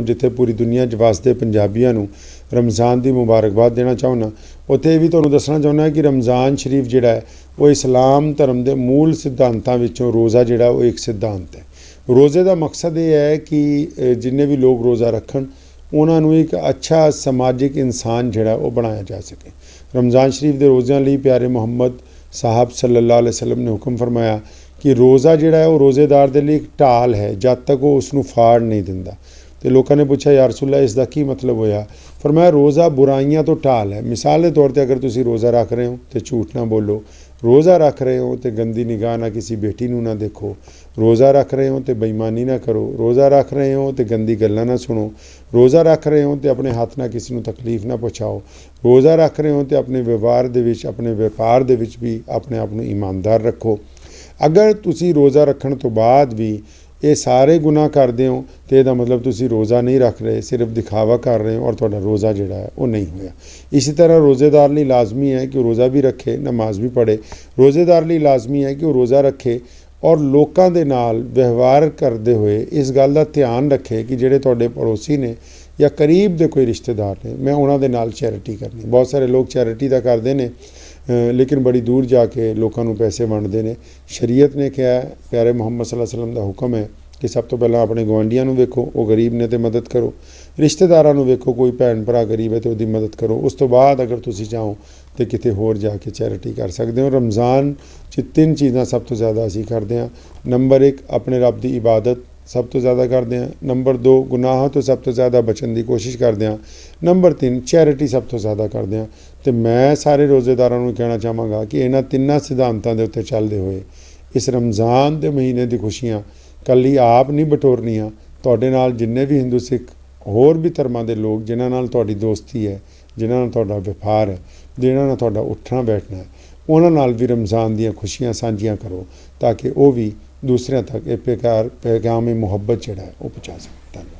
ਤੋਂ ਜਿੱਥੇ ਪੂਰੀ ਦੁਨੀਆ 'ਚ ਵਸਦੇ ਪੰਜਾਬੀਆਂ ਨੂੰ ਰਮਜ਼ਾਨ ਦੀ ਮੁਬਾਰਕਬਾਦ ਦੇਣਾ ਚਾਹੁੰਦਾ। ਉੱਥੇ ਇਹ ਵੀ ਤੁਹਾਨੂੰ ਦੱਸਣਾ ਚਾਹੁੰਦਾ ਕਿ ਰਮਜ਼ਾਨ ਸ਼ਰੀਫ ਜਿਹੜਾ ਹੈ, ਉਹ ਇਸਲਾਮ ਧਰਮ ਦੇ ਮੂਲ ਸਿਧਾਂਤਾਂ ਵਿੱਚੋਂ ਰੋਜ਼ਾ ਜਿਹੜਾ, ਉਹ ਇੱਕ ਸਿਧਾਂਤ ਹੈ। ਰੋਜ਼ੇ ਦਾ ਮਕਸਦ ਇਹ ਹੈ ਕਿ ਜਿੰਨੇ ਵੀ ਲੋਕ ਰੋਜ਼ਾ ਰੱਖਣ, ਉਹਨਾਂ ਨੂੰ ਇੱਕ ਅੱਛਾ ਸਮਾਜਿਕ ਇਨਸਾਨ ਜਿਹੜਾ, ਉਹ ਬਣਾਇਆ ਜਾ ਸਕੇ। ਰਮਜ਼ਾਨ ਸ਼ਰੀਫ ਦੇ ਰੋਜ਼ਿਆਂ ਲਈ ਪਿਆਰੇ ਮੁਹੰਮਦ ਸਾਹਿਬ ਸੱਲੱਲਾਹੁ ਅਲੈਹਿ ਵਸੱਲਮ ਨੇ ਹੁਕਮ ਫਰਮਾਇਆ ਕਿ ਰੋਜ਼ਾ ਜਿਹੜਾ ਹੈ, ਉਹ ਰੋਜ਼ੇਦਾਰ ਦੇ ਲਈ ਇੱਕ ਢਾਲ ਹੈ, ਜਦ ਤੱਕ ਉਹ ਉਸ ਨੂੰ ਫਾੜ ਨਹੀਂ ਦਿੰਦਾ। ਤੇ ਲੋਕਾਂ ਨੇ ਪੁੱਛਿਆ ਯਾ ਰਸੂਲullah ਇਸ ਦਾ ਕੀ ਮਤਲਬ ਹੋਇਆ? ਫਰਮਾਇਆ, ਰੋਜ਼ਾ ਬੁਰਾਈਆਂ ਤੋਂ ਢਾਲ ਹੈ। ਮਿਸਾਲ ਦੇ ਤੌਰ ਤੇ ਅਗਰ ਤੁਸੀਂ ਰੋਜ਼ਾ ਰੱਖ ਰਹੇ ਹੋ ਤੇ ਝੂਠ ਨਾ ਬੋਲੋ। ਰੋਜ਼ਾ ਰੱਖ ਰਹੇ ਹੋ ਤੇ ਗੰਦੀ ਨਿਗਾਹ ਨਾਲ ਕਿਸੇ ਬੇਟੀ ਨੂੰ ਨਾ ਦੇਖੋ। ਰੋਜ਼ਾ ਰੱਖ ਰਹੇ ਹੋ ਤੇ ਬੇਈਮਾਨੀ ਨਾ ਕਰੋ। ਰੋਜ਼ਾ ਰੱਖ ਰਹੇ ਹੋ ਤੇ ਗੰਦੀ ਗੱਲਾਂ ਨਾ ਸੁਣੋ। ਰੋਜ਼ਾ ਰੱਖ ਰਹੇ ਹੋ ਤੇ ਆਪਣੇ ਹੱਥ ਨਾਲ ਕਿਸੇ ਨੂੰ ਤਕਲੀਫ ਨਾ ਪਹੁੰਚਾਓ ਰੋਜ਼ਾ ਰੱਖ ਰਹੇ ਹੋ ਤੇ ਆਪਣੇ ਵਿਵਹਾਰ ਦੇ ਵਿੱਚ, ਆਪਣੇ ਵਪਾਰ ਦੇ ਵਿੱਚ ਵੀ ਆਪਣੇ ਆਪ ਨੂੰ ਇਮਾਨਦਾਰ ਰੱਖੋ। ਅਗਰ ਤੁਸੀਂ ਰੋਜ਼ਾ ਰੱਖਣ ਤੋਂ ਬਾਅਦ ਵੀ ਇਹ ਸਾਰੇ ਗੁਨਾਹ ਕਰਦੇ ਹੋ ਤੇ ਇਹਦਾ ਮਤਲਬ ਤੁਸੀਂ ਰੋਜ਼ਾ ਨਹੀਂ ਰੱਖ ਰਹੇ, ਸਿਰਫ ਦਿਖਾਵਾ ਕਰ ਰਹੇ ਹੋ ਔਰ ਤੁਹਾਡਾ ਰੋਜ਼ਾ ਜਿਹੜਾ ਹੈ ਉਹ ਨਹੀਂ ਹੋਇਆ। ਇਸੇ ਤਰ੍ਹਾਂ ਰੋਜ਼ੇਦਾਰ ਲਈ ਲਾਜ਼ਮੀ ਹੈ ਕਿ ਉਹ ਰੋਜ਼ਾ ਵੀ ਰੱਖੇ, ਨਮਾਜ਼ ਵੀ ਪੜ੍ਹੇ। ਰੋਜ਼ੇਦਾਰ ਲਈ ਲਾਜ਼ਮੀ ਹੈ ਕਿ ਉਹ ਰੋਜ਼ਾ ਰੱਖੇ ਔਰ ਲੋਕਾਂ ਦੇ ਨਾਲ ਵਿਵਹਾਰ ਕਰਦੇ ਹੋਏ ਇਸ ਗੱਲ ਦਾ ਧਿਆਨ ਰੱਖੇ ਕਿ ਜਿਹੜੇ ਤੁਹਾਡੇ ਪੜੋਸੀ ਨੇ ਜਾਂ ਕਰੀਬ ਦੇ ਕੋਈ ਰਿਸ਼ਤੇਦਾਰ ਨੇ, ਮੈਂ ਉਹਨਾਂ ਦੇ ਨਾਲ ਚੈਰਿਟੀ ਕਰਨੀ। ਬਹੁਤ ਸਾਰੇ ਲੋਕ ਚੈਰਿਟੀ ਦਾ ਕਰਦੇ ਨੇ ਲੇਕਿਨ ਬੜੀ ਦੂਰ ਜਾ ਕੇ ਲੋਕਾਂ ਨੂੰ ਪੈਸੇ ਵੰਡਦੇ ਨੇ। ਸ਼ਰੀਅਤ ਨੇ ਕਿਹਾ, ਪਿਆਰੇ ਮੁਹੰਮਦ ਸੱਲੱਲਾਹੁ ਅਲੈਹਿ ਵਸੱਲਮ ਦਾ ਹੁਕਮ ਹੈ ਕਿ ਸਭ ਤੋਂ ਪਹਿਲਾਂ ਆਪਣੇ ਗਵਾਂਢੀਆਂ ਨੂੰ ਵੇਖੋ, ਉਹ ਗਰੀਬ ਨੇ ਤੇ ਮਦਦ ਕਰੋ। ਰਿਸ਼ਤੇਦਾਰਾਂ ਨੂੰ ਵੇਖੋ, ਕੋਈ ਭੈਣ ਭਰਾ ਗਰੀਬ ਹੈ ਤੇ ਉਹਦੀ ਮਦਦ ਕਰੋ। ਉਸ ਤੋਂ ਬਾਅਦ ਅਗਰ ਤੁਸੀਂ ਚਾਹੋ ਤੇ ਕਿਤੇ ਹੋਰ ਜਾ ਕੇ ਚੈਰਿਟੀ ਕਰ ਸਕਦੇ ਹੋ। ਰਮਜ਼ਾਨ 'ਚ ਤਿੰਨ ਚੀਜ਼ਾਂ ਸਭ ਤੋਂ ਜ਼ਿਆਦਾ ਅਸੀਂ ਕਰਦੇ ਹਾਂ। ਨੰਬਰ 1 ਆਪਣੇ ਰੱਬ ਦੀ ਇਬਾਦਤ ਸਭ ਤੋਂ ਜ਼ਿਆਦਾ ਕਰਦੇ ਹਾਂ। ਨੰਬਰ 2 ਗੁਨਾਹਾਂ ਤੋਂ ਸਭ ਤੋਂ ਜ਼ਿਆਦਾ ਬਚਣ ਦੀ ਕੋਸ਼ਿਸ਼ ਕਰਦੇ ਹਾਂ। ਨੰਬਰ 3 ਚੈਰਿਟੀ ਸਭ ਤੋਂ ਜ਼ਿਆਦਾ ਕਰਦੇ ਹਾਂ। ਤੇ ਮੈਂ ਸਾਰੇ ਰੋਜ਼ੇਦਾਰਾਂ ਨੂੰ ਕਹਿਣਾ ਚਾਹਾਂਗਾ ਕਿ ਇਹਨਾਂ ਤਿੰਨਾਂ ਸਿਧਾਂਤਾਂ ਦੇ ਉੱਤੇ ਚੱਲਦੇ ਹੋਏ ਇਸ ਰਮਜ਼ਾਨ ਦੇ ਮਹੀਨੇ ਦੀ ਖੁਸ਼ੀਆਂ ਕੱਲੀ ਆਪ ਨਹੀਂ ਬਟੋਰਨੀਆਂ। ਤੁਹਾਡੇ ਨਾਲ ਜਿੰਨੇ ਵੀ ਹਿੰਦੂ ਸਿੱਖ, ਹੋਰ ਵੀ ਧਰਮਾਂ ਦੇ ਲੋਕ, ਜਿਨ੍ਹਾਂ ਨਾਲ ਤੁਹਾਡੀ ਦੋਸਤੀ ਹੈ, ਜਿਨ੍ਹਾਂ ਨਾਲ ਤੁਹਾਡਾ ਵਪਾਰ ਹੈ, ਜਿਨ੍ਹਾਂ ਨਾਲ ਤੁਹਾਡਾ ਉੱਠਣਾ ਬੈਠਣਾ ਹੈ, ਉਹਨਾਂ ਨਾਲ ਵੀ ਰਮਜ਼ਾਨ ਦੀਆਂ ਖੁਸ਼ੀਆਂ ਸਾਂਝੀਆਂ ਕਰੋ, ਤਾਂ ਕਿ ਉਹ ਵੀ ਦੂਸਰਿਆਂ ਤੱਕ ਇਹ ਪਿਆਰ ਪੈਗਾਮ ਮੁਹੱਬਤ ਜਿਹੜਾ ਹੈ, ਉਹ ਪਹੁੰਚਾ ਸਕਣ। ਧੰਨਵਾਦ।